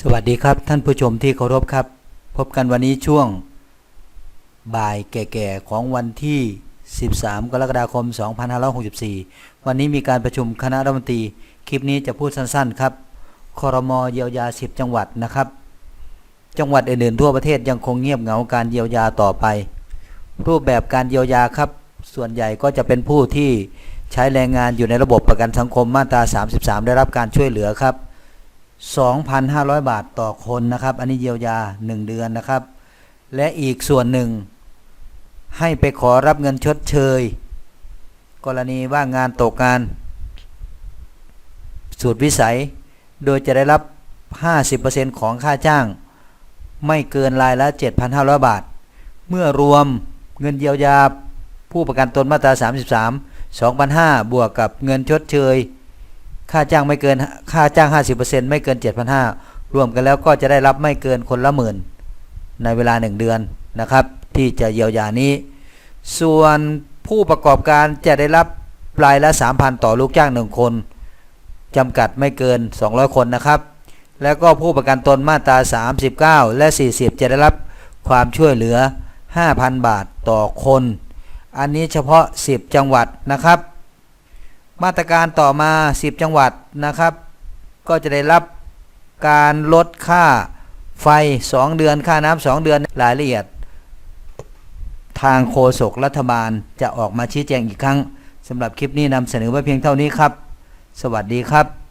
สวัสดีครับท่านผู้ชมที่เคารพครับ พบกันวันนี้ช่วง บ่ายแก่ๆของวันที่ 13 กรกฎาคม 2564 วันนี้มีการประชุมคณะรัฐมนตรี คลิปนี้จะพูดสั้นๆครับคอรมอเยียวยา 10 จังหวัดนะครับ จังหวัดอื่นๆทั่วประเทศยังคงเงียบเหงาการเยียวยาต่อไป รูปแบบการเยียวยาครับ ส่วนใหญ่ก็จะเป็นผู้ที่ใช้แรงงานอยู่ในระบบประกันสังคมมาตรา 33 ได้รับการช่วยเหลือครับ 2,500 บาทต่อคนนะครับ อันนี้เยียวยา 1 เดือนนะครับ และอีกส่วนหนึ่ง ให้ไปขอรับเงินชดเชย กรณีว่างงานตกงานสูตรวิสัย โดยจะได้รับ 50%ของค่าจ้าง ไม่เกินรายละ 7,500 บาท เมื่อรวมเงินเยียวยา ผู้ประกันตนมาตรา 33 2,500บวกกับเงินชดเชย ค่าจ้างไม่เกินค่าจ้าง 50%ไม่เกิน 7,500 รวมกันแล้วก็จะได้รับไม่เกินคนละหมื่นในเวลา 1 เดือนนะครับ ที่จะเยียวยานี้ ส่วนผู้ประกอบการจะได้รับรายละ 3,000 ต่อลูกจ้าง 1 คนจำกัดไม่เกิน 200 คนนะครับ แล้วก็ผู้ประกันตนมาตรา 39 และ 40 จะได้รับความช่วยเหลือ 5,000 บาทต่อคน อันนี้เฉพาะ 10 จังหวัดนะครับ มาตรการต่อมา 10 จังหวัดนะครับ ก็จะได้รับการลดค่าไฟ 2 เดือนค่าน้ำ2เดือนรายละเอียด ทางโฆษกรัฐบาลจะออกมาชี้แจงอีกครั้งสำหรับคลิปนี้นำเสนอไว้เพียงเท่านี้ครับ สวัสดีครับ